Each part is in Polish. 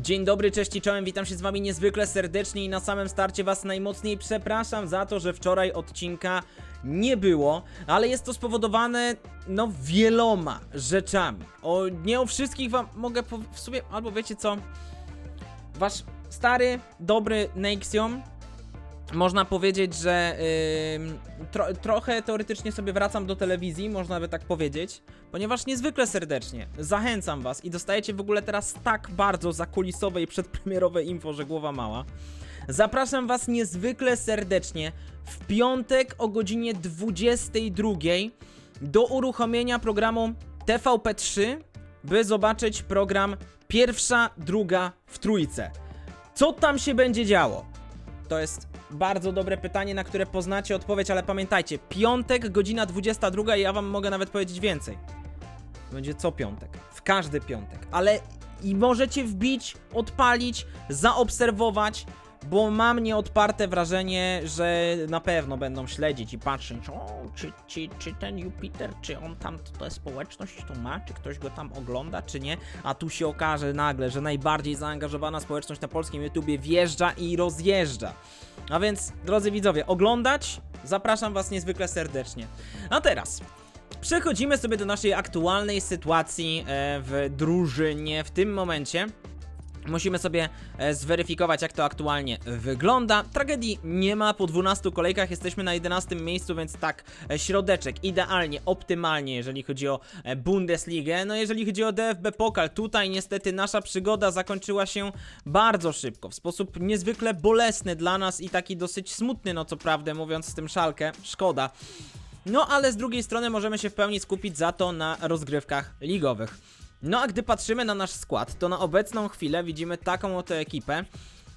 Dzień dobry, cześć i czołem, witam się z wami niezwykle serdecznie i na samym starcie was najmocniej przepraszam za to, że wczoraj odcinka nie było, ale jest to spowodowane, no, wieloma rzeczami. O, nie o wszystkich wam mogę w sumie, albo wiecie co, wasz stary, dobry Nexium, można powiedzieć, że ym, tro, trochę teoretycznie sobie wracam do telewizji, można by tak powiedzieć, ponieważ niezwykle serdecznie zachęcam was i dostajecie w ogóle teraz tak bardzo zakulisowe i przedpremierowe info, że głowa mała. Zapraszam was niezwykle serdecznie w piątek o godzinie 22 do uruchomienia programu TVP3, by zobaczyć program pierwsza, druga w trójce. Co tam się będzie działo? To jest bardzo dobre pytanie, na które poznacie odpowiedź, ale pamiętajcie, piątek, godzina 22 i ja wam mogę nawet powiedzieć więcej. Będzie co piątek, w każdy piątek, ale i możecie wbić, odpalić, zaobserwować, bo mam nieodparte wrażenie, że na pewno będą śledzić i patrzeć, o, czy, czy, czy ten Jupiter, czy on tam tę społeczność tu ma, czy ktoś go tam ogląda, czy nie, a tu się okaże nagle, że najbardziej zaangażowana społeczność na polskim YouTubie wjeżdża i rozjeżdża. A więc, drodzy widzowie, oglądać zapraszam Was niezwykle serdecznie. A teraz przechodzimy sobie do naszej aktualnej sytuacji e, w drużynie w tym momencie. Musimy sobie e, zweryfikować, jak to aktualnie wygląda. Tragedii nie ma, po 12 kolejkach jesteśmy na 11 miejscu, więc tak, e, środeczek, idealnie, optymalnie, jeżeli chodzi o e, Bundesligę. No jeżeli chodzi o DFB Pokal, tutaj niestety nasza przygoda zakończyła się bardzo szybko, w sposób niezwykle bolesny dla nas i taki dosyć smutny, no co prawdę mówiąc z tym szalkę, szkoda. No ale z drugiej strony możemy się w pełni skupić za to na rozgrywkach ligowych. No a gdy patrzymy na nasz skład, to na obecną chwilę widzimy taką oto ekipę.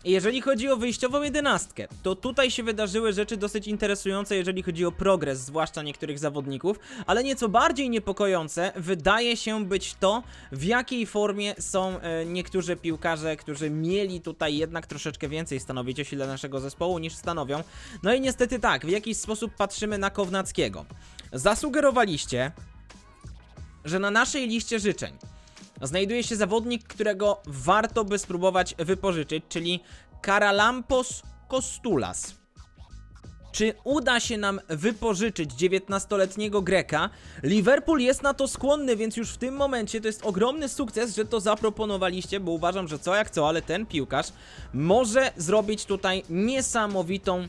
Jeżeli chodzi o wyjściową jedenastkę, to tutaj się wydarzyły rzeczy dosyć interesujące, jeżeli chodzi o progres, zwłaszcza niektórych zawodników, ale nieco bardziej niepokojące wydaje się być to, w jakiej formie są e, niektórzy piłkarze, którzy mieli tutaj jednak troszeczkę więcej stanowić o sile naszego zespołu niż stanowią. No i niestety tak, w jakiś sposób patrzymy na Kownackiego. Zasugerowaliście, że na naszej liście życzeń znajduje się zawodnik, którego warto by spróbować wypożyczyć, czyli Karalampos Kostulas. Czy uda się nam wypożyczyć 19-letniego Greka? Liverpool jest na to skłonny, więc już w tym momencie to jest ogromny sukces, że to zaproponowaliście, bo uważam, że co jak co, ale ten piłkarz może zrobić tutaj niesamowitą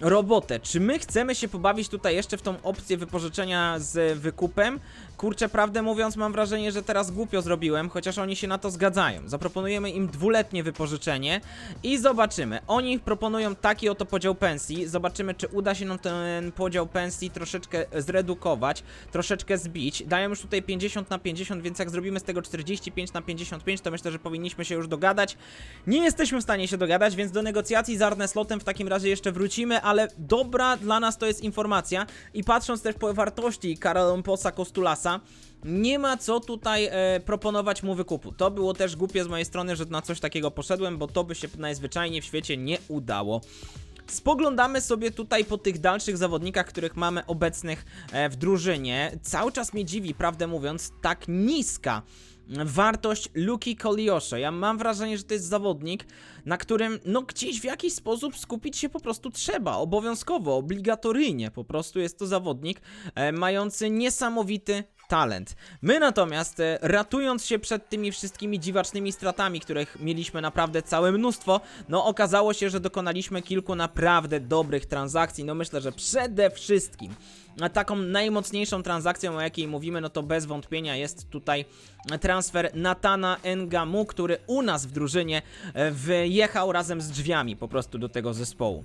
robotę. Czy my chcemy się pobawić tutaj jeszcze w tą opcję wypożyczenia z wykupem? Kurczę, prawdę mówiąc, mam wrażenie, że teraz głupio zrobiłem, chociaż oni się na to zgadzają. Zaproponujemy im dwuletnie wypożyczenie i zobaczymy. Oni proponują taki oto podział pensji. Zobaczymy, czy uda się nam ten podział pensji troszeczkę zredukować, troszeczkę zbić. Dają już tutaj 50 na 50, więc jak zrobimy z tego 45 na 55, to myślę, że powinniśmy się już dogadać. Nie jesteśmy w stanie się dogadać, więc do negocjacji z Arneslotem w takim razie jeszcze wrócimy, ale dobra dla nas to jest informacja i patrząc też po wartości Karolomposa Kostulasa, nie ma co tutaj e, proponować mu wykupu. To było też głupie z mojej strony, że na coś takiego poszedłem, bo to by się najzwyczajniej w świecie nie udało. Spoglądamy sobie tutaj po tych dalszych zawodnikach, których mamy obecnych e, w drużynie. Cały czas mnie dziwi, prawdę mówiąc, tak niska wartość Luki Koliosza. Ja mam wrażenie, że to jest zawodnik, na którym no gdzieś w jakiś sposób skupić się po prostu trzeba, obowiązkowo, obligatoryjnie. Po prostu jest to zawodnik e, mający niesamowity talent. My natomiast, e, ratując się przed tymi wszystkimi dziwacznymi stratami, których mieliśmy naprawdę całe mnóstwo, no okazało się, że dokonaliśmy kilku naprawdę dobrych transakcji. No myślę, że przede wszystkim a taką najmocniejszą transakcją, o jakiej mówimy, no to bez wątpienia jest tutaj transfer Natana Engamu, który u nas w drużynie e, wyjechał razem z drzwiami po prostu do tego zespołu.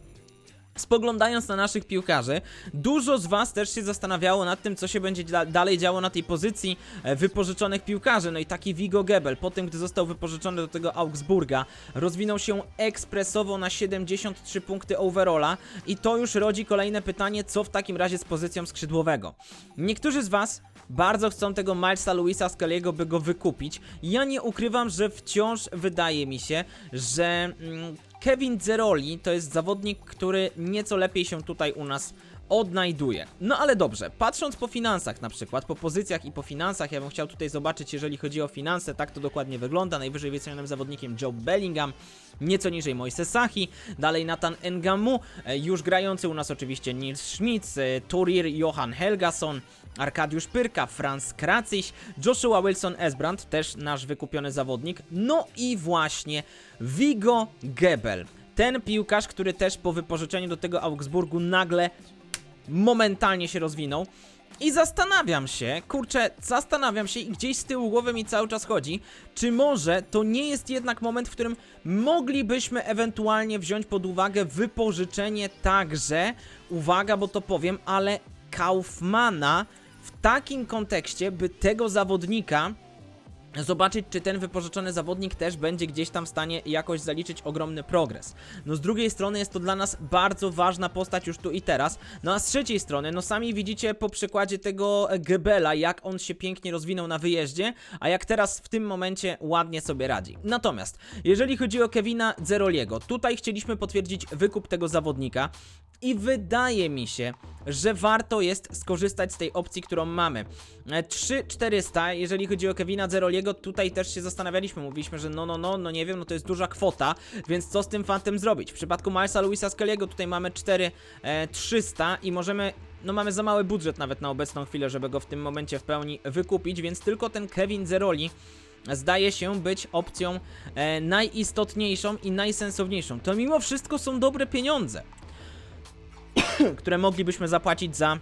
Spoglądając na naszych piłkarzy, dużo z Was też się zastanawiało nad tym, co się będzie da dalej działo na tej pozycji e, wypożyczonych piłkarzy. No i taki Vigo Gebel, po tym gdy został wypożyczony do tego Augsburga, rozwinął się ekspresowo na 73 punkty overalla i to już rodzi kolejne pytanie, co w takim razie z pozycją skrzydłowego. Niektórzy z Was bardzo chcą tego Milesa Luisa Scaliego, by go wykupić. Ja nie ukrywam, że wciąż wydaje mi się, że mm, Kevin Zeroli to jest zawodnik, który nieco lepiej się tutaj u nas odnajduje. No ale dobrze, patrząc po finansach na przykład, po pozycjach i po finansach, ja bym chciał tutaj zobaczyć, jeżeli chodzi o finanse, tak to dokładnie wygląda. Najwyżej wycenionym zawodnikiem Joe Bellingham, nieco niżej Moise Sahi, dalej Nathan Engamu, e, już grający u nas oczywiście Nils Schmitz, e, Turir Johan Helgason, Arkadiusz Pyrka, Franz Kracyś, Joshua Wilson Esbrand, też nasz wykupiony zawodnik, no i właśnie Vigo Gebel. Ten piłkarz, który też po wypożyczeniu do tego Augsburgu nagle momentalnie się rozwinął. I zastanawiam się, kurczę, zastanawiam się i gdzieś z tyłu głowy mi cały czas chodzi, czy może to nie jest jednak moment, w którym moglibyśmy ewentualnie wziąć pod uwagę wypożyczenie także, uwaga, bo to powiem, ale Kaufmana w takim kontekście, by tego zawodnika zobaczyć, czy ten wypożyczony zawodnik też będzie gdzieś tam w stanie jakoś zaliczyć ogromny progres. No z drugiej strony jest to dla nas bardzo ważna postać już tu i teraz, no a z trzeciej strony, no sami widzicie po przykładzie tego Gebela, jak on się pięknie rozwinął na wyjeździe, a jak teraz w tym momencie ładnie sobie radzi. Natomiast, jeżeli chodzi o Kevina Zeroliego, tutaj chcieliśmy potwierdzić wykup tego zawodnika, i wydaje mi się, że warto jest skorzystać z tej opcji, którą mamy. E, 3400, jeżeli chodzi o Kevina Zeroliego, tutaj też się zastanawialiśmy, mówiliśmy, że no, no, no, no nie wiem, no to jest duża kwota, więc co z tym fantem zrobić? W przypadku Milesa Luisa Skelliego tutaj mamy 4300 i możemy no mamy za mały budżet nawet na obecną chwilę, żeby go w tym momencie w pełni wykupić, więc tylko ten Kevin Zeroli zdaje się być opcją e, najistotniejszą i najsensowniejszą. To mimo wszystko są dobre pieniądze które moglibyśmy zapłacić za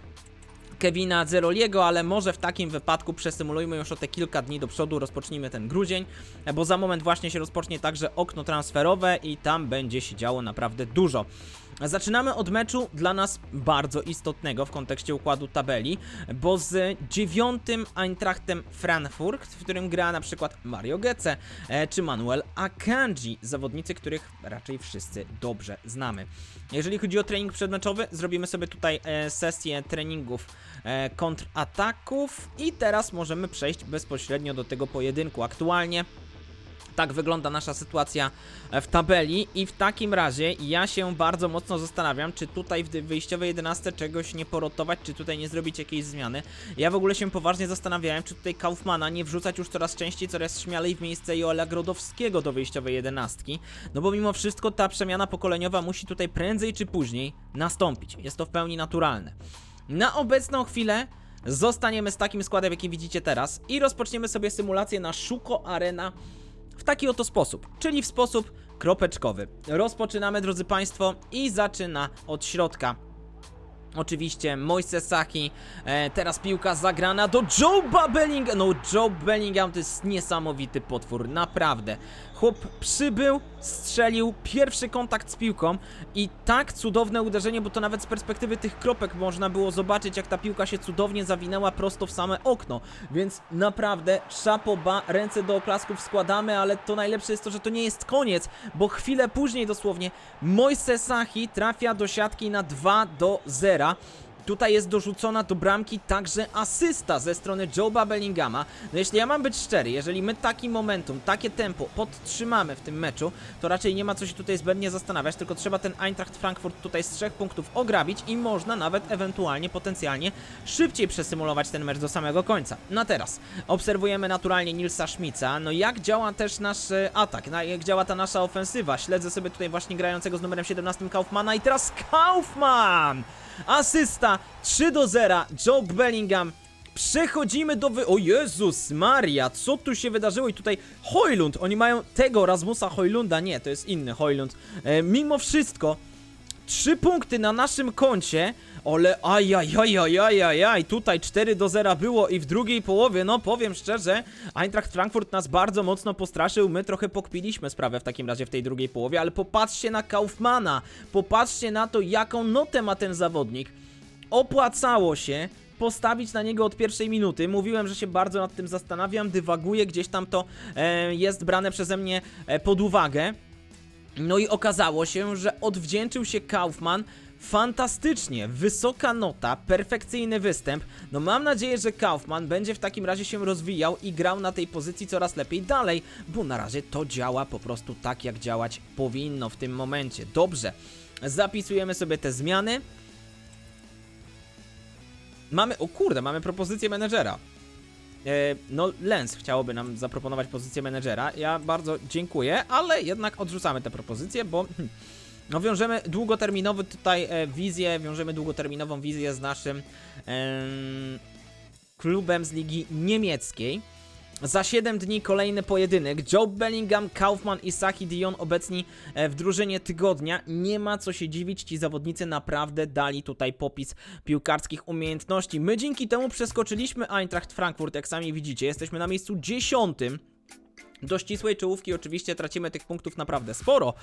Kevina Zeroliego, ale może w takim wypadku przesymulujmy już o te kilka dni do przodu, rozpocznijmy ten grudzień, bo za moment właśnie się rozpocznie także okno transferowe i tam będzie się działo naprawdę dużo. Zaczynamy od meczu dla nas bardzo istotnego w kontekście układu tabeli, bo z dziewiątym Eintrachtem Frankfurt, w którym gra na przykład Mario Götze e, czy Manuel Akanji, zawodnicy, których raczej wszyscy dobrze znamy. Jeżeli chodzi o trening przedmeczowy, zrobimy sobie tutaj e, sesję treningów e, kontrataków i teraz możemy przejść bezpośrednio do tego pojedynku. Aktualnie tak wygląda nasza sytuacja w tabeli i w takim razie ja się bardzo mocno zastanawiam, czy tutaj w wyjściowej 11 czegoś nie porotować, czy tutaj nie zrobić jakiejś zmiany. Ja w ogóle się poważnie zastanawiałem, czy tutaj Kaufmana nie wrzucać już coraz częściej, coraz śmielej w miejsce Joela Grodowskiego do wyjściowej 11, no bo mimo wszystko ta przemiana pokoleniowa musi tutaj prędzej czy później nastąpić. Jest to w pełni naturalne. Na obecną chwilę zostaniemy z takim składem, jaki widzicie teraz i rozpoczniemy sobie symulację na Szuko Arena w taki oto sposób, czyli w sposób kropeczkowy. Rozpoczynamy, drodzy Państwo, i zaczyna od środka. Oczywiście Moise Saki, e, teraz piłka zagrana do Joe Bellingham. No Joe Bellingham to jest niesamowity potwór, naprawdę. Chłop przybył, strzelił pierwszy kontakt z piłką i tak cudowne uderzenie, bo to nawet z perspektywy tych kropek można było zobaczyć, jak ta piłka się cudownie zawinęła prosto w same okno. Więc naprawdę szapoba, ręce do oklasków składamy, ale to najlepsze jest to, że to nie jest koniec, bo chwilę później dosłownie Moise Sahi trafia do siatki na 2 do 0. Tutaj jest dorzucona do bramki także asysta ze strony Joe'a Bellingama. No jeśli ja mam być szczery, jeżeli my taki momentum, takie tempo podtrzymamy w tym meczu, to raczej nie ma co się tutaj zbędnie zastanawiać, tylko trzeba ten Eintracht Frankfurt tutaj z trzech punktów ograbić i można nawet ewentualnie, potencjalnie szybciej przesymulować ten mecz do samego końca. No teraz obserwujemy naturalnie Nilsa Schmica, no jak działa też nasz e, atak, jak działa ta nasza ofensywa. Śledzę sobie tutaj właśnie grającego z numerem 17 Kaufmana i teraz Kaufman! Asysta 3 do 0. Joe Bellingham. Przechodzimy do wy... O Jezus Maria, co tu się wydarzyło? I tutaj Hojlund, oni mają tego Rasmusa Hojlunda, nie, to jest inny Hojlund. E, mimo wszystko, trzy punkty na naszym koncie, ale ajajajajajajaj, tutaj 4 do 0 było i w drugiej połowie, no powiem szczerze, Eintracht Frankfurt nas bardzo mocno postraszył, my trochę pokpiliśmy sprawę w takim razie w tej drugiej połowie, ale popatrzcie na Kaufmana, popatrzcie na to, jaką notę ma ten zawodnik. Opłacało się postawić na niego od pierwszej minuty. Mówiłem, że się bardzo nad tym zastanawiam, dywaguję, gdzieś tam to e, jest brane przeze mnie e, pod uwagę. No i okazało się, że odwdzięczył się Kaufman fantastycznie, wysoka nota, perfekcyjny występ. No mam nadzieję, że Kaufman będzie w takim razie się rozwijał i grał na tej pozycji coraz lepiej dalej, bo na razie to działa po prostu tak, jak działać powinno w tym momencie. Dobrze, zapisujemy sobie te zmiany. mamy, o kurde, mamy propozycję menedżera. E, no, Lens chciałoby nam zaproponować pozycję menedżera. Ja bardzo dziękuję, ale jednak odrzucamy tę propozycję, bo hmm, no wiążemy długoterminowy tutaj e, wizję, wiążemy długoterminową wizję z naszym em, klubem z ligi niemieckiej. Za 7 dni kolejny pojedynek. Joe Bellingham, Kaufman i Saki Dion obecni e, w drużynie tygodnia. Nie ma co się dziwić, ci zawodnicy naprawdę dali tutaj popis piłkarskich umiejętności. My dzięki temu przeskoczyliśmy Eintracht Frankfurt, jak sami widzicie. Jesteśmy na miejscu 10. Do ścisłej czołówki oczywiście tracimy tych punktów naprawdę sporo,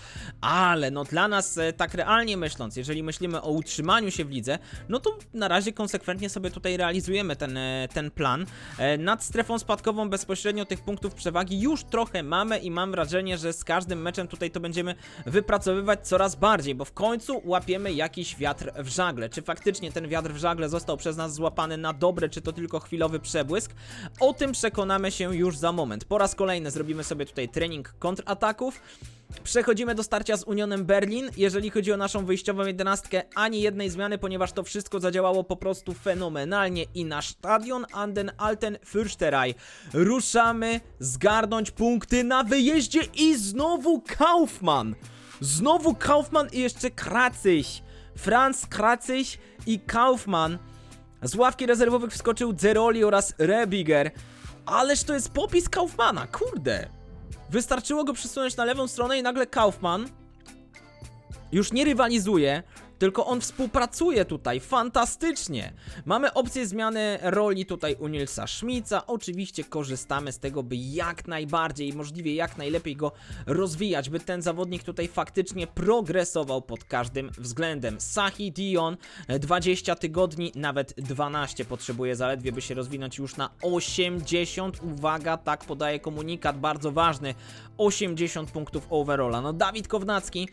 ale no dla nas e, tak realnie myśląc, jeżeli myślimy o utrzymaniu się w lidze, no to na razie konsekwentnie sobie tutaj realizujemy ten, e, ten plan. E, Nad strefą spadkową bezpośrednio tych punktów przewagi już trochę mamy i mam wrażenie, że z każdym meczem tutaj to będziemy wypracowywać coraz bardziej, bo w końcu łapiemy jakiś wiatr w żagle. Czy faktycznie ten wiatr w żagle został przez nas złapany na dobre, czy to tylko chwilowy przebłysk? O tym przekonamy się już za moment. Po raz kolejny zrobimy sobie tutaj trening kontrataków. Przechodzimy do starcia z Unionem Berlin. Jeżeli chodzi o naszą wyjściową jedenastkę, ani jednej zmiany, ponieważ to wszystko zadziałało po prostu fenomenalnie i na stadion Anden Alten Fürsterei ruszamy zgarnąć punkty na wyjeździe i znowu Kaufmann. Znowu Kaufmann i jeszcze Kracyś. Franz Kracyś i Kaufmann. Z ławki rezerwowych wskoczył Zeroli oraz Rebiger. Ależ to jest popis Kaufmana, kurde. Wystarczyło go przesunąć na lewą stronę i nagle Kaufman już nie rywalizuje, tylko on współpracuje tutaj fantastycznie. Mamy opcję zmiany roli tutaj u Nilsa Schmica. Oczywiście korzystamy z tego, by jak najbardziej, możliwie jak najlepiej go rozwijać, by ten zawodnik tutaj faktycznie progresował pod każdym względem. Sahi Dion 20 tygodni, nawet 12 potrzebuje zaledwie, by się rozwinąć już na 80. Uwaga, tak podaje komunikat, bardzo ważny. 80 punktów overalla. No Dawid Kownacki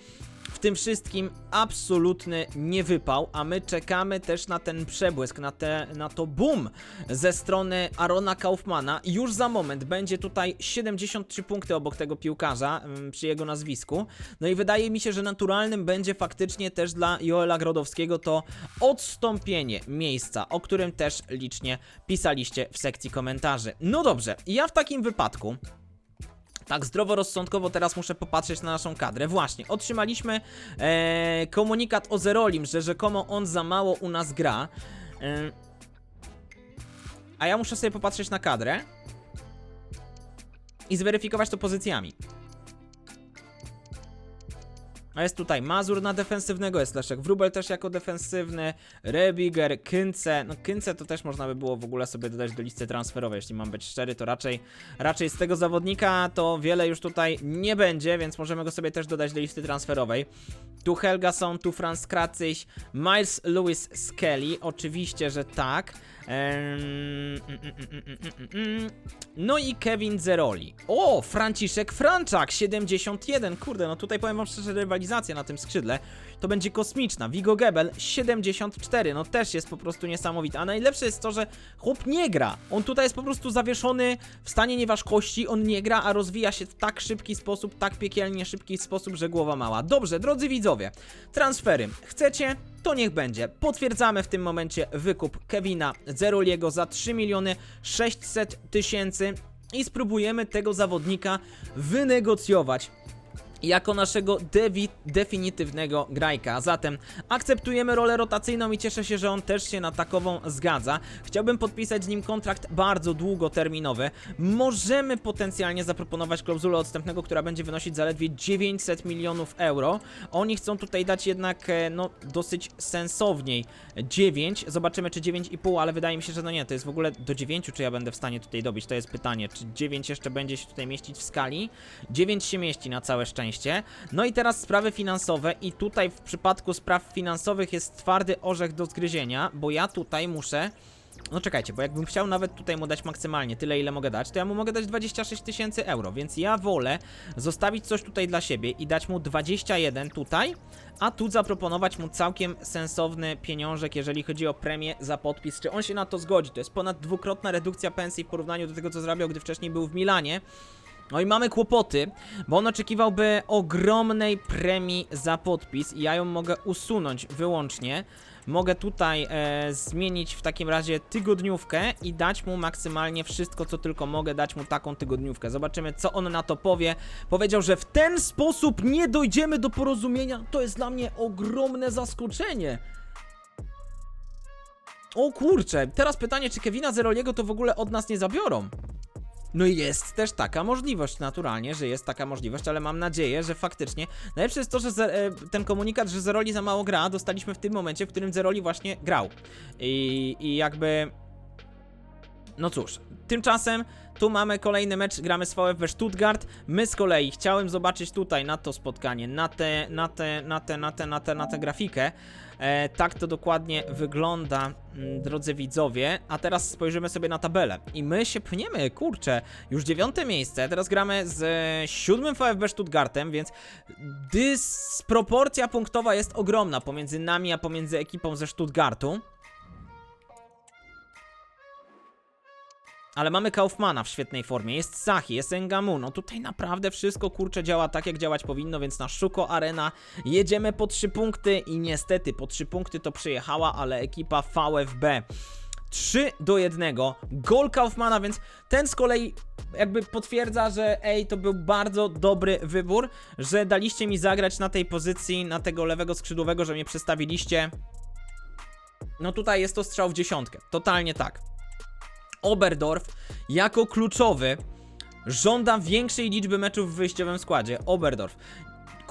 w tym wszystkim absolutny niewypał, a my czekamy też na ten przebłysk, na, te, na to boom ze strony Arona Kaufmana. Już za moment będzie tutaj 73 punkty obok tego piłkarza ym, przy jego nazwisku. No i wydaje mi się, że naturalnym będzie faktycznie też dla Joela Grodowskiego to odstąpienie miejsca, o którym też licznie pisaliście w sekcji komentarzy. No dobrze, ja w takim wypadku tak, zdroworozsądkowo teraz muszę popatrzeć na naszą kadrę. Właśnie, otrzymaliśmy e, komunikat o Zerolim, że rzekomo on za mało u nas gra. E, a ja muszę sobie popatrzeć na kadrę i zweryfikować to pozycjami. A jest tutaj Mazur na defensywnego, jest Leszek Wróbel też jako defensywny, Rebiger, Kynce, no Kynce to też można by było w ogóle sobie dodać do listy transferowej, jeśli mam być szczery, to raczej, raczej z tego zawodnika to wiele już tutaj nie będzie, więc możemy go sobie też dodać do listy transferowej. Tu Helgason, tu Franz Kracyś, Miles Lewis Skelly, oczywiście, że tak. No i Kevin Zeroli. O, Franciszek Franczak, 71. Kurde, no tutaj powiem wam szczerze, rywalizacja na tym skrzydle to będzie kosmiczna. Vigo Gebel, 74. No też jest po prostu niesamowita. A najlepsze jest to, że chłop nie gra. On tutaj jest po prostu zawieszony w stanie nieważkości. On nie gra, a rozwija się w tak szybki sposób, tak piekielnie szybki sposób, że głowa mała. Dobrze, drodzy widzowie, transfery. Chcecie? To niech będzie. Potwierdzamy w tym momencie wykup Kevina Zeroliego za 3 miliony 600 tysięcy i spróbujemy tego zawodnika wynegocjować jako naszego definitywnego grajka. Zatem akceptujemy rolę rotacyjną i cieszę się, że on też się na takową zgadza. Chciałbym podpisać z nim kontrakt bardzo długoterminowy. Możemy potencjalnie zaproponować klauzulę odstępnego, która będzie wynosić zaledwie 900 milionów euro. Oni chcą tutaj dać jednak e, no dosyć sensowniej 9. Zobaczymy czy 9,5, ale wydaje mi się, że no nie, to jest w ogóle do 9, czy ja będę w stanie tutaj dobić. To jest pytanie, czy 9 jeszcze będzie się tutaj mieścić w skali? 9 się mieści na całe szczęście. No i teraz sprawy finansowe i tutaj w przypadku spraw finansowych jest twardy orzech do zgryzienia, bo ja tutaj muszę... No czekajcie, bo jakbym chciał nawet tutaj mu dać maksymalnie tyle, ile mogę dać, to ja mu mogę dać 26 tysięcy euro, więc ja wolę zostawić coś tutaj dla siebie i dać mu 21 tutaj, a tu zaproponować mu całkiem sensowny pieniążek, jeżeli chodzi o premię za podpis. Czy on się na to zgodzi? To jest ponad dwukrotna redukcja pensji w porównaniu do tego, co zarabiał, gdy wcześniej był w Milanie. No i mamy kłopoty, bo on oczekiwałby ogromnej premii za podpis i ja ją mogę usunąć wyłącznie, mogę tutaj e, zmienić w takim razie tygodniówkę i dać mu maksymalnie wszystko, co tylko mogę, dać mu taką tygodniówkę. Zobaczymy, co on na to powie. Powiedział, że w ten sposób nie dojdziemy do porozumienia. To jest dla mnie ogromne zaskoczenie. O kurczę, teraz pytanie, czy Kevina Zeroliego to w ogóle od nas nie zabiorą? No i jest też taka możliwość, naturalnie, że jest taka możliwość, ale mam nadzieję, że faktycznie. Najlepsze jest to, że e, ten komunikat, że Zeroli za mało gra, dostaliśmy w tym momencie, w którym Zeroli właśnie grał. I, i jakby. No cóż, tymczasem tu mamy kolejny mecz, gramy z VfB Stuttgart. My z kolei chciałem zobaczyć tutaj na to spotkanie, na te, na te, na te, na te, na te, na tę grafikę. E, tak to dokładnie wygląda, mm, drodzy widzowie. A teraz spojrzymy sobie na tabelę. I my się pchniemy, kurczę, już dziewiąte miejsce. Teraz gramy z e, siódmym VfB Stuttgartem, więc dysproporcja punktowa jest ogromna pomiędzy nami, a pomiędzy ekipą ze Stuttgartu. Ale mamy Kaufmana w świetnej formie, jest Sachi, jest Engamu, no tutaj naprawdę wszystko kurczę działa tak jak działać powinno, więc na Szuko Arena jedziemy po 3 punkty i niestety po 3 punkty to przyjechała, ale ekipa VfB 3 do 1, gol Kaufmana, więc ten z kolei jakby potwierdza, że ej, to był bardzo dobry wybór, że daliście mi zagrać na tej pozycji, na tego lewego skrzydłowego, że mnie przestawiliście. No tutaj jest to strzał w dziesiątkę, totalnie tak. Oberdorf jako kluczowy żąda większej liczby meczów w wyjściowym składzie. Oberdorf.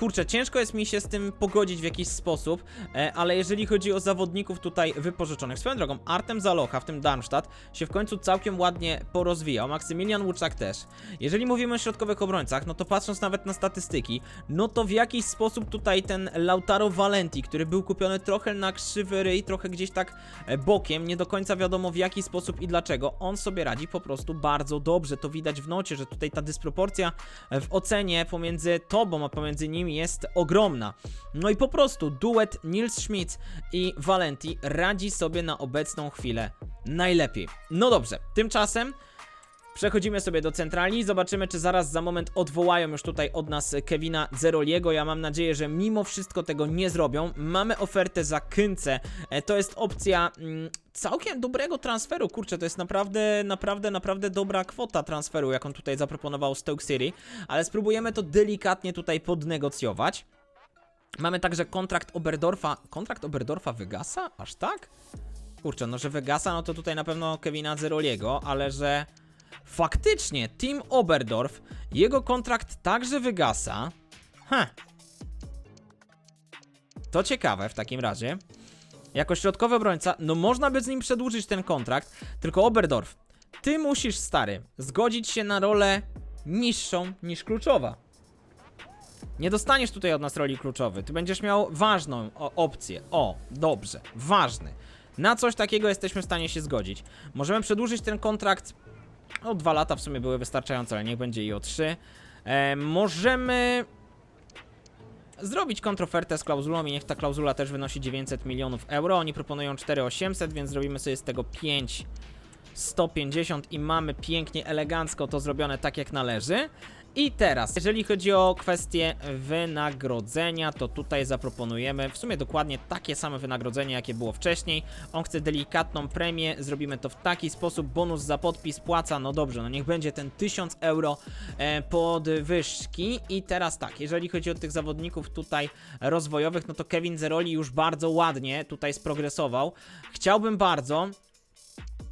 Kurczę, ciężko jest mi się z tym pogodzić w jakiś sposób, e, ale jeżeli chodzi o zawodników tutaj wypożyczonych, swoją drogą, Artem Zalocha, w tym Darmstadt, się w końcu całkiem ładnie porozwijał, Maksymilian Łuczak też. Jeżeli mówimy o środkowych obrońcach, no to patrząc nawet na statystyki, no to w jakiś sposób tutaj ten Lautaro Valenti, który był kupiony trochę na krzywy ryj, trochę gdzieś tak e, bokiem, nie do końca wiadomo w jaki sposób i dlaczego, on sobie radzi po prostu bardzo dobrze. To widać w nocie, że tutaj ta dysproporcja e, w ocenie pomiędzy tobą, a pomiędzy nimi jest ogromna. No i po prostu duet Nils Schmidt i Valenti radzi sobie na obecną chwilę najlepiej. No dobrze, tymczasem Przechodzimy sobie do centrali, zobaczymy czy zaraz za moment odwołają już tutaj od nas Kevina Zeroliego. Ja mam nadzieję, że mimo wszystko tego nie zrobią. Mamy ofertę za Kynce. E, To jest opcja mm, całkiem dobrego transferu. Kurczę, to jest naprawdę, naprawdę, naprawdę dobra kwota transferu, jaką tutaj zaproponował Stoke City. Ale spróbujemy to delikatnie tutaj podnegocjować. Mamy także kontrakt Oberdorfa. Kontrakt Oberdorfa wygasa? Aż tak? Kurczę, no że wygasa, no to tutaj na pewno Kevina Zeroliego, ale że faktycznie Team Oberdorf, jego kontrakt także wygasa. Heh. To ciekawe w takim razie. Jako środkowy obrońca, no można by z nim przedłużyć ten kontrakt, tylko Oberdorf, ty musisz, stary, zgodzić się na rolę niższą niż kluczowa. Nie dostaniesz tutaj od nas roli kluczowej. Ty będziesz miał ważną opcję. O, dobrze, ważny. Na coś takiego jesteśmy w stanie się zgodzić. Możemy przedłużyć ten kontrakt. O, dwa lata w sumie były wystarczające, ale niech będzie i o trzy. E, możemy zrobić kontrofertę z klauzulą i niech ta klauzula też wynosi 900 milionów euro. Oni proponują 4800, więc zrobimy sobie z tego 5 150 i mamy pięknie, elegancko to zrobione tak jak należy. I teraz, jeżeli chodzi o kwestię wynagrodzenia, to tutaj zaproponujemy w sumie dokładnie takie same wynagrodzenie, jakie było wcześniej. On chce delikatną premię, zrobimy to w taki sposób, bonus za podpis, płaca, no dobrze, no niech będzie ten 1000 euro e, podwyżki. I teraz tak, jeżeli chodzi o tych zawodników tutaj rozwojowych, no to Kevin Zeroli już bardzo ładnie tutaj sprogresował. Chciałbym bardzo,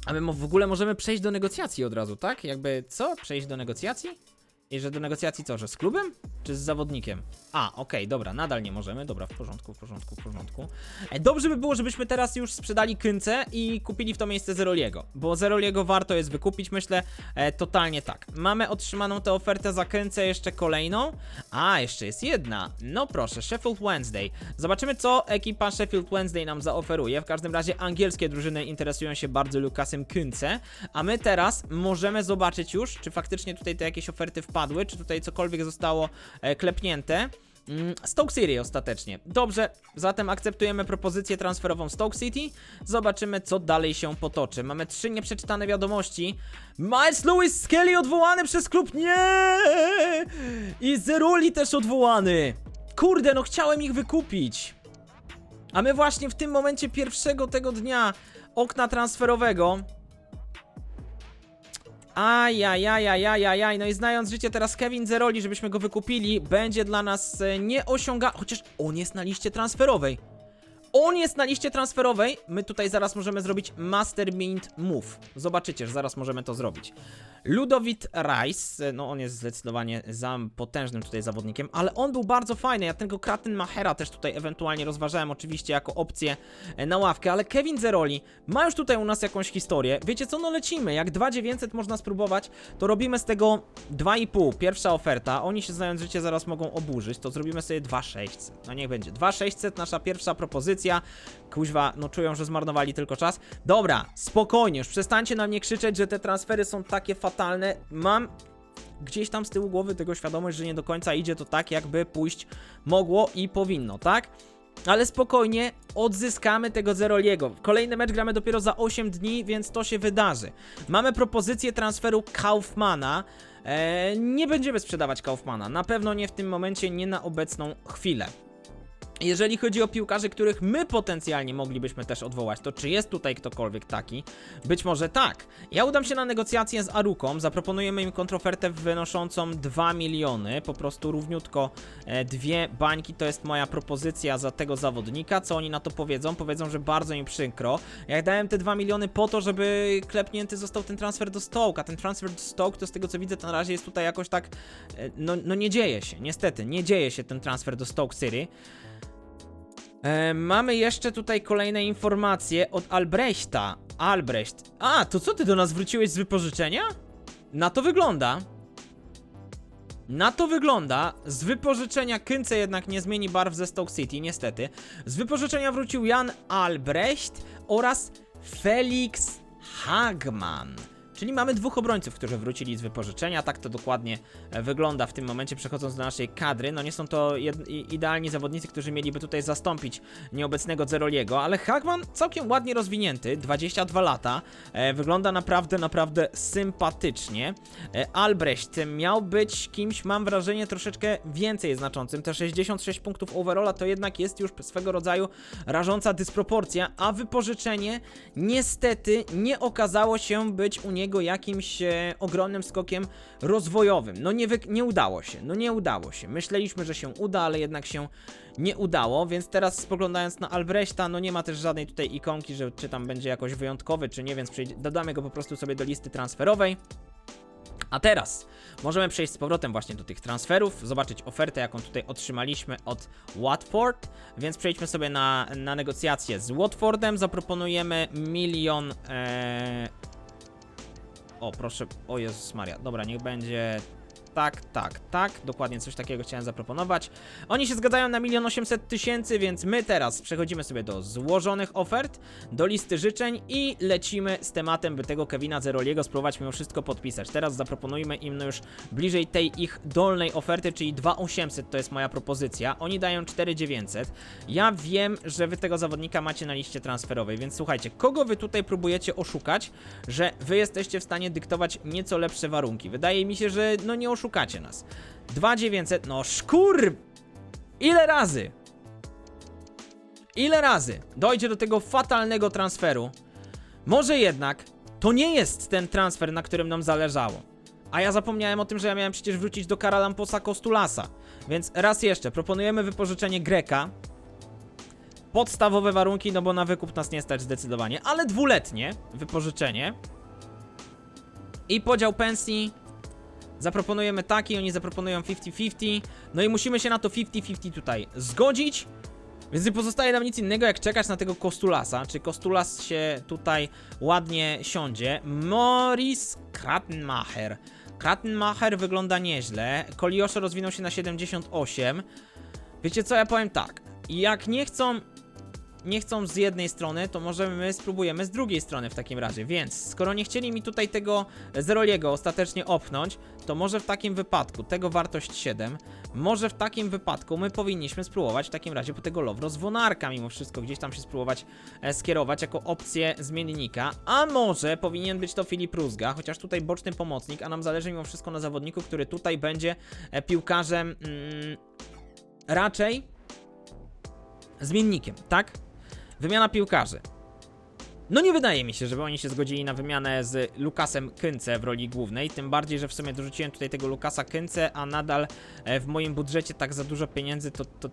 a my w ogóle możemy przejść do negocjacji od razu, tak? Jakby co? Przejść do negocjacji? I że do negocjacji co, że z klubem? Czy z zawodnikiem? A, okej, dobra, nadal nie możemy. Dobra, w porządku, w porządku, w porządku. E, dobrze by było, żebyśmy teraz już sprzedali Kyncę i kupili w to miejsce Zeroliego, bo Zeroliego warto jest wykupić, myślę, e, totalnie tak. Mamy otrzymaną tę ofertę za Kyncę, jeszcze kolejną. A, jeszcze jest jedna. No proszę, Sheffield Wednesday. Zobaczymy, co ekipa Sheffield Wednesday nam zaoferuje. W każdym razie angielskie drużyny interesują się bardzo Lukasem Kynce, a my teraz możemy zobaczyć już, czy faktycznie tutaj te jakieś oferty wpadły, czy tutaj cokolwiek zostało e, klepnięte. Mm, Stoke City ostatecznie. Dobrze, zatem akceptujemy propozycję transferową Stoke City. Zobaczymy, co dalej się potoczy. Mamy trzy nieprzeczytane wiadomości. Miles Lewis Skelly odwołany przez klub. Nie! I Zeruli też odwołany. Kurde, no chciałem ich wykupić. A my właśnie w tym momencie pierwszego tego dnia okna transferowego Ajajajajajajaj, no i znając życie teraz Kevin Zeroli, żebyśmy go wykupili, będzie dla nas e, nieosiąga... Chociaż on jest na liście transferowej. On jest na liście transferowej. My tutaj zaraz możemy zrobić Mastermind Move. Zobaczycie, że zaraz możemy to zrobić. Ludowit Rice, no on jest zdecydowanie za potężnym tutaj zawodnikiem, ale on był bardzo fajny. Ja tego Kraten Machera też tutaj ewentualnie rozważałem, oczywiście jako opcję e, na ławkę, ale Kevin Zeroli ma już tutaj u nas jakąś historię. Wiecie co, no lecimy. Jak 2900 można spróbować, to robimy z tego 2,5. Pierwsza oferta. Oni się znając życie zaraz mogą oburzyć, to zrobimy sobie 2,600. No niech będzie. 2,600, nasza pierwsza propozycja. Kuźwa, no czują, że zmarnowali tylko czas. Dobra, spokojnie, już przestańcie na mnie krzyczeć, że te transfery są takie fatalne. Mam gdzieś tam z tyłu głowy tego świadomość, że nie do końca idzie to tak, jakby pójść mogło i powinno, tak? Ale spokojnie, odzyskamy tego Zeroliego. Kolejny mecz gramy dopiero za 8 dni, więc to się wydarzy. Mamy propozycję transferu Kaufmana. Eee, nie będziemy sprzedawać Kaufmana. Na pewno nie w tym momencie, nie na obecną chwilę. Jeżeli chodzi o piłkarzy, których my potencjalnie moglibyśmy też odwołać, to czy jest tutaj ktokolwiek taki? Być może tak. Ja udam się na negocjacje z Aruką, zaproponujemy im kontrofertę wynoszącą 2 miliony, po prostu równiutko e, dwie bańki, to jest moja propozycja za tego zawodnika. Co oni na to powiedzą? Powiedzą, że bardzo im przykro. Ja dałem te 2 miliony po to, żeby klepnięty został ten transfer do Stoke, a ten transfer do Stoke to z tego co widzę na razie jest tutaj jakoś tak, e, no, no nie dzieje się, niestety, nie dzieje się ten transfer do Stoke City. E, mamy jeszcze tutaj kolejne informacje od Albrechta. Albrecht. A, to co ty do nas wróciłeś z wypożyczenia? Na to wygląda. Na to wygląda. Z wypożyczenia Kynce jednak nie zmieni barw ze Stoke City, niestety. Z wypożyczenia wrócił Jan Albrecht oraz Felix Hagman. Czyli mamy dwóch obrońców, którzy wrócili z wypożyczenia. Tak to dokładnie e, wygląda w tym momencie, przechodząc do naszej kadry. No nie są to idealni zawodnicy, którzy mieliby tutaj zastąpić nieobecnego Zeroliego, ale Hagman całkiem ładnie rozwinięty, 22 lata. E, wygląda naprawdę, naprawdę sympatycznie. E, Albrecht miał być kimś, mam wrażenie, troszeczkę więcej znaczącym. Te 66 punktów overalla to jednak jest już swego rodzaju rażąca dysproporcja, a wypożyczenie niestety nie okazało się być u niego jakimś e, ogromnym skokiem rozwojowym. No nie, nie udało się, no nie udało się. Myśleliśmy, że się uda, ale jednak się nie udało, więc teraz spoglądając na Albrechta, no nie ma też żadnej tutaj ikonki, że czy tam będzie jakoś wyjątkowy, czy nie, więc dodamy go po prostu sobie do listy transferowej. A teraz możemy przejść z powrotem właśnie do tych transferów, zobaczyć ofertę, jaką tutaj otrzymaliśmy od Watford, więc przejdźmy sobie na, na negocjacje z Watfordem, zaproponujemy milion... E... O, proszę, o Jezus Maria, dobra, niech będzie tak, tak, tak, dokładnie coś takiego chciałem zaproponować. Oni się zgadzają na milion osiemset tysięcy, więc my teraz przechodzimy sobie do złożonych ofert, do listy życzeń i lecimy z tematem, by tego Kevina Zeroliego spróbować mimo wszystko podpisać. Teraz zaproponujmy im no już bliżej tej ich dolnej oferty, czyli 2800 to jest moja propozycja. Oni dają 4900. Ja wiem, że wy tego zawodnika macie na liście transferowej, więc słuchajcie, kogo wy tutaj próbujecie oszukać, że wy jesteście w stanie dyktować nieco lepsze warunki? Wydaje mi się, że no nie oszukacie nas. 2900, no szkur... Ile razy? Ile razy dojdzie do tego fatalnego transferu? Może jednak to nie jest ten transfer, na którym nam zależało. A ja zapomniałem o tym, że ja miałem przecież wrócić do Karalamposa Kostulasa. Więc raz jeszcze, proponujemy wypożyczenie Greka. Podstawowe warunki, no bo na wykup nas nie stać zdecydowanie, ale dwuletnie wypożyczenie. I podział pensji zaproponujemy taki, oni zaproponują 50-50. No i musimy się na to 50-50 tutaj zgodzić. Więc nie pozostaje nam nic innego jak czekać na tego Kostulasa. Czy Kostulas się tutaj ładnie siądzie? Morris Krattenmacher. Krattenmacher wygląda nieźle. Koliosze rozwinął się na 78. Wiecie co, ja powiem tak. Jak nie chcą nie chcą z jednej strony, to może my spróbujemy z drugiej strony w takim razie. Więc skoro nie chcieli mi tutaj tego Zeroliego ostatecznie opchnąć, to może w takim wypadku tego wartość 7, może w takim wypadku my powinniśmy spróbować w takim razie po tego Lowro z Wonarka mimo wszystko gdzieś tam się spróbować e, skierować jako opcję zmiennika, a może powinien być to Filip Rózga, chociaż tutaj boczny pomocnik, a nam zależy mimo wszystko na zawodniku, który tutaj będzie e, piłkarzem mm, raczej zmiennikiem, tak? Wymiana piłkarzy. No nie wydaje mi się, żeby oni się zgodzili na wymianę z Lukasem Kynce w roli głównej, tym bardziej, że w sumie dorzuciłem tutaj tego Lukasa Kynce, a nadal e, w moim budżecie tak za dużo pieniędzy to, to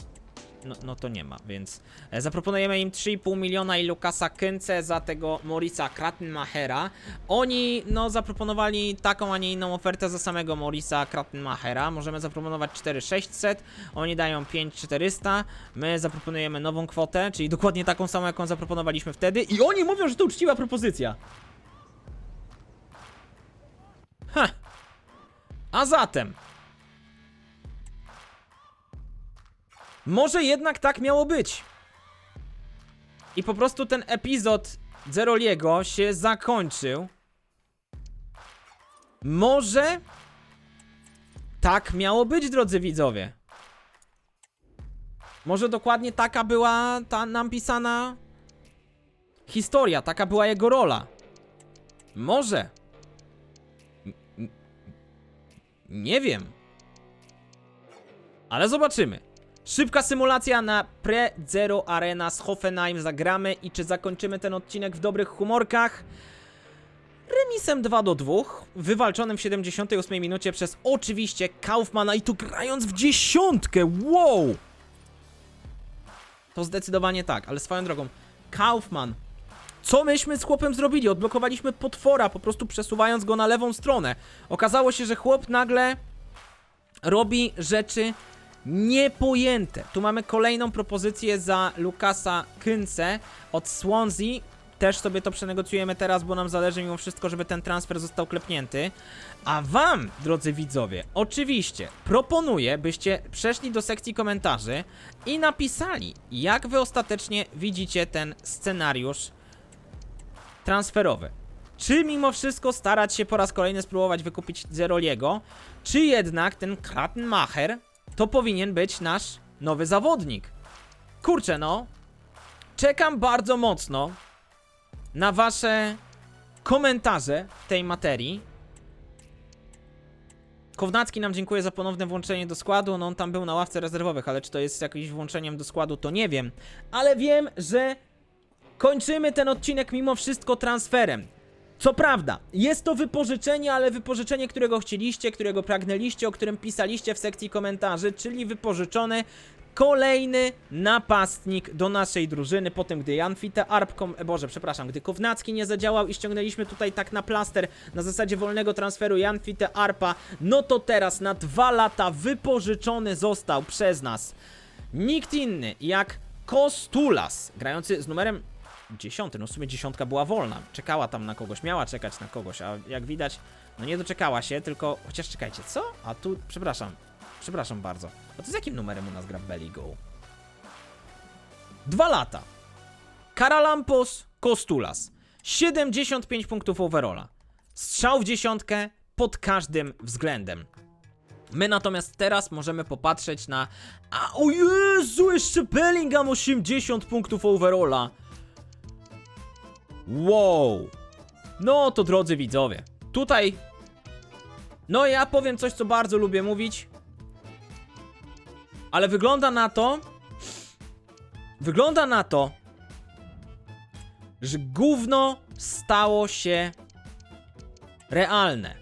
no, no to nie ma, więc e, zaproponujemy im 3,5 miliona i Lukasa Kynce za tego Morisa Krattenmachera. Oni, no, zaproponowali taką, a nie inną ofertę za samego Morisa Krattenmachera. Możemy zaproponować 4600, oni dają 5400, my zaproponujemy nową kwotę, czyli dokładnie taką samą, jaką zaproponowaliśmy wtedy i oni mówią, że to uczciwa propozycja. Ha! A zatem... Może jednak tak miało być. I po prostu ten epizod Zeroliego się zakończył. Może tak miało być, drodzy widzowie. Może dokładnie taka była ta nam pisana historia, taka była jego rola. Może. Nie wiem. Ale zobaczymy. Szybka symulacja na Pre-Zero Arena z Hoffenheim. Zagramy i czy zakończymy ten odcinek w dobrych humorkach? Remisem 2 do 2, wywalczonym w 78 minucie przez oczywiście Kaufmana i tu grając w dziesiątkę, wow! To zdecydowanie tak, ale swoją drogą, Kaufman, co myśmy z chłopem zrobili? Odblokowaliśmy potwora, po prostu przesuwając go na lewą stronę. Okazało się, że chłop nagle robi rzeczy niepojęte. Tu mamy kolejną propozycję za Lukasa Kynce od Swansea. Też sobie to przenegocjujemy teraz, bo nam zależy mimo wszystko, żeby ten transfer został klepnięty. A wam, drodzy widzowie, oczywiście proponuję, byście przeszli do sekcji komentarzy i napisali, jak wy ostatecznie widzicie ten scenariusz transferowy. Czy mimo wszystko starać się po raz kolejny spróbować wykupić Zeroliego, czy jednak ten Krattenmacher to powinien być nasz nowy zawodnik? Kurczę no, czekam bardzo mocno na wasze komentarze w tej materii. Kownacki nam dziękuję za ponowne włączenie do składu. No on tam był na ławce rezerwowych, ale czy to jest jakimś włączeniem do składu, to nie wiem. Ale wiem, że kończymy ten odcinek mimo wszystko transferem. Co prawda, jest to wypożyczenie, ale wypożyczenie, którego chcieliście, którego pragnęliście, o którym pisaliście w sekcji komentarzy, czyli wypożyczony kolejny napastnik do naszej drużyny, po tym gdy Jan Fite Arpkom, e, Boże, przepraszam, gdy Kownacki nie zadziałał i ściągnęliśmy tutaj tak na plaster na zasadzie wolnego transferu Jan Fite Arpa, no to teraz na dwa lata wypożyczony został przez nas nikt inny jak Kostulas, grający z numerem 10. No w sumie dziesiątka była wolna. Czekała tam na kogoś, miała czekać na kogoś, a jak widać, no nie doczekała się, tylko. Chociaż czekajcie, co? A tu, przepraszam, przepraszam bardzo. A to z jakim numerem u nas gra Belly Go? Dwa lata. Karalampos Kostulas. 75 punktów overalla. Strzał w dziesiątkę pod każdym względem. My natomiast teraz możemy popatrzeć na. A o Jezu, jeszcze Bellingham 80 punktów overalla. Wow. No to drodzy widzowie, tutaj. No ja powiem coś, co bardzo lubię mówić. Ale wygląda na to. Wygląda na to, że gówno stało się realne.